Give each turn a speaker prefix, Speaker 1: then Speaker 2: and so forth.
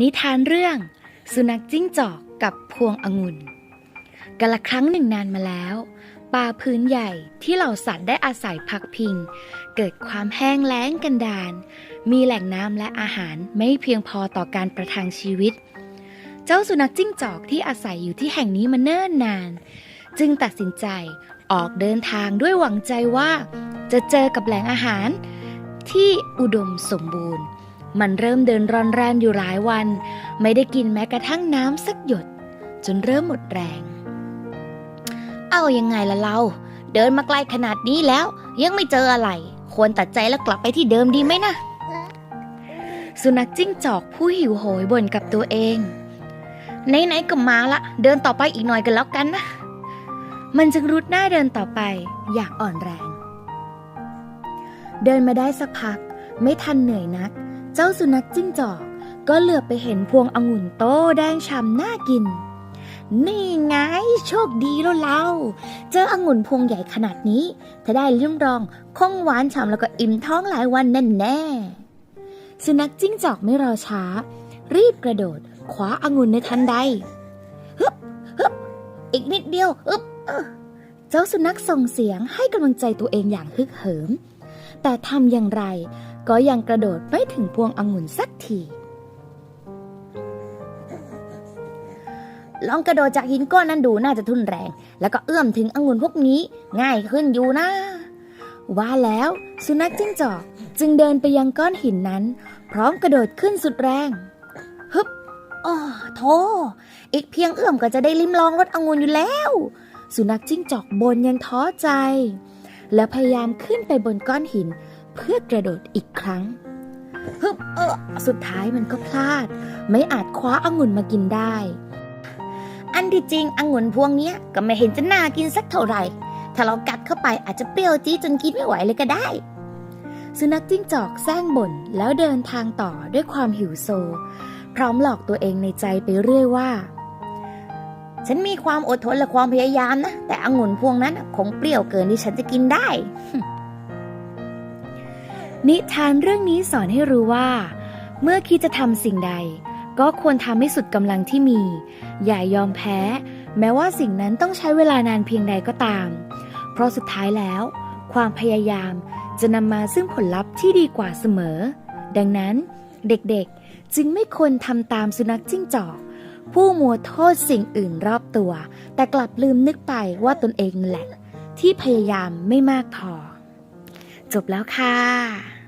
Speaker 1: นิทานเรื่อง สุนัขจิ้งจอกกับพวงองุ่นกาละครั้งหนึ่งนานมาแล้ว ป่าพื้นใหญ่ที่เหล่าสัตว์ได้อาศัยพักพิง เกิดความแห้งแล้งกันดารมีแหล่งน้ำและอาหารไม่เพียงพอต่อการประทังชีวิต เจ้าสุนัขจิ้งจอกที่อาศัยอยู่ที่แห่งนี้มาเนิ่นนาน จึงตัดสินใจออกเดินทางด้วยหวังใจว่า จะเจอกับแหล่งอาหารที่อุดมสมบูรณ์ มันเริ่มเดินรอนแรนอยู่หลายวัน ไม่ได้กินแม้กระทั่งน้ำสักหยด จนเริ่มหมดแรง เอายังไงล่ะเรา เดินมาไกลขนาดนี้แล้ว ยังไม่เจออะไร ควรตัดใจแล้วกลับไปที่เดิมดีไหมนะสุนัขจิ้งจอกผู้หิวโหยบ่นกับตัวเองไหนๆก็มาละเดินต่อไปอีกหน่อยกันแล้วกันนะ มันจึงรุดหน้าเดินต่อไปอย่างอ่อนแรง เดินมาได้สักพัก ไม่ทันเหนื่อยนัก เจ้าสุนัขจิ้งจอก ก็เหลือบไปเห็นพวงองุ่นโตแดงฉ่ำน่ากิน นี่ไงโชคดีแล้วเราเจอองุ่นพวงใหญ่ขนาดนี้ ถ้าได้ลิ้มรองคงหวานฉ่ำแล้วก็อิ่มท้องหลายวันแน่แน่สุนัขจิ้งจอกไม่รอช้า รีบกระโดดคว้าองุ่นในทันใดฮึบฮึบอีกนิดเดียวอึบเอ้อเจ้าสุนัขส่งเสียงให้กำลังใจตัวเองอย่างฮึกเหิม แต่ทำอย่างไร ก็ยังกระโดดไม่ถึงพวงองุ่นสักทีลองกระโดดจากหินก้อนนั้นดูน่าจะทุนแรง แล้วก็เอื้อมถึงองุ่นพวกนี้ ง่ายขึ้นอยู่นะ ว่าแล้วสุนัขจิ้งจอกจึงเดินไปยังก้อนหินนั้น พร้อมกระโดดขึ้นสุดแรงฮึบอ้อโธ่อีกเพียงเอื้อมก็จะได้ลิ้มลองรสองุ่นอยู่แล้ว สุนัขจิ้งจอกบนยังท้อใจ และพยายามขึ้นไปบนก้อนหิน เพื่อกระโดดอีกครั้งฮึบเออสุดท้ายมันก็พลาด ไม่อาจคว้าองุ่นมากินได้ อันที่จริงองุ่นพวงเนี้ยก็ไม่เห็นจะน่ากินสักเท่าไหร่ ถ้าเรากัดเข้าไปอาจจะเปรี้ยวจี๊ดจนกินไม่ไหวเลยก็ได้ สุนัขจิ้งจอกแซงบ่นแล้วเดินทางต่อด้วยความหิวโซ พร้อมหลอกตัวเองในใจไปเรื่อยว่า ฉันมีความอดทนและความพยายามนะ แต่องุ่นพวงนั้นคงเปรี้ยวเกินที่ฉันจะกินได้ นิทานเรื่องนี้สอนให้รู้ว่า เมื่อคิดจะทำสิ่งใด ก็ควรทำให้สุดกำลังที่มี อย่ายอมแพ้ แม้ว่าสิ่งนั้นต้องใช้เวลานานเพียงใดก็ตาม เพราะสุดท้ายแล้ว ความพยายามจะนำมาซึ่งผลลัพธ์ที่ดีกว่าเสมอ ดังนั้นเด็กๆจึงไม่ควรทำตามสุนัขจิ้งจอก ผู้มัวโทษสิ่งอื่นรอบตัว แต่กลับลืมนึกไปว่าตนเองแหละ ที่พยายามไม่มากพอ จบแล้วค่ะ